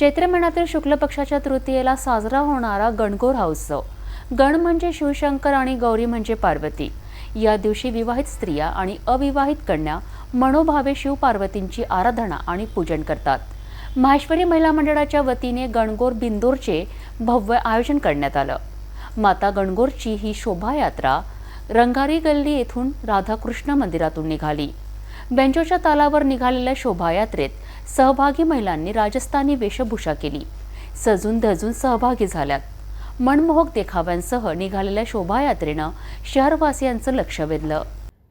चैत्र महिन्यातील शुक्ल पक्षाच्या तृतीयेला साजरा होणारा गणगोर हा उत्सव गण म्हणजे शिवशंकर आणि गौरी म्हणजे पार्वती. या दिवशी विवाहित स्त्रिया आणि अविवाहित कन्या मनोभावे शिवपार्वतींची आराधना आणि पूजन करतात. माहेश्वरी महिला मंडळाच्या वतीने गणगोर बिंदोरचे भव्य आयोजन करण्यात आलं. माता गणगोरची ही शोभायात्रा रंगारी गल्ली येथून राधाकृष्ण मंदिरातून निघाली. बेंचोच्या तालावर निघालेल्या शोभायात्रेत सहभागी महिलांनी राजस्थानी वेशभूषा केली. सजून धजून सहभागी झाल्यात. मनमोहक देखाव्यांसह निघालेल्या शोभायात्रेनं शहरवासियांचं लक्ष वेधलं.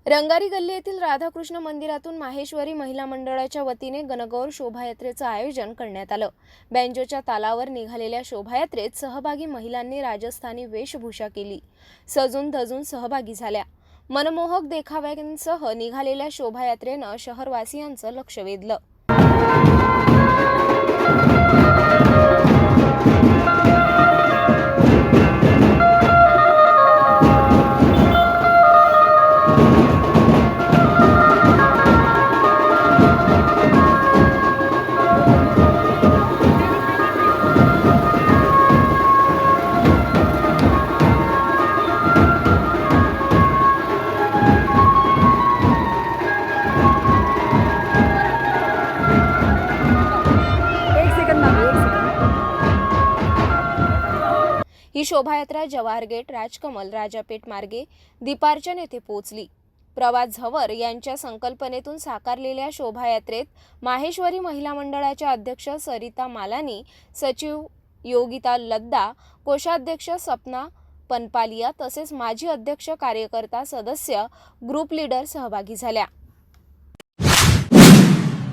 रंगारी गल्ली येथील राधाकृष्ण मंदिरातून माहेश्वरी महिला मंडळाच्या वतीने गणगौर शोभायात्रेचं आयोजन करण्यात आलं. बँजोच्या तालावर निघालेल्या शोभायात्रेत सहभागी महिलांनी राजस्थानी वेशभूषा केली. सजून धजून सहभागी झाल्या. मनमोहक देखाव्यांसह निघालेल्या शोभायात्रेनं शहरवासियांचं लक्ष वेधलं. thank you. ही शोभायात्रा जवाहर गेट राजकमल राजापेठ मार्गे दीपार्चन येथे पोहोचली. प्रवास झवर यांच्या संकल्पनेतून साकारलेल्या शोभायात्रेत माहेश्वरी महिला मंडळाच्या अध्यक्ष सरिता मालानी सचिव योगिता लद्दा कोषाध्यक्ष सपना पनपालिया तसेच माजी अध्यक्ष कार्यकर्ता सदस्य ग्रुप लीडर सहभागी झाल्या.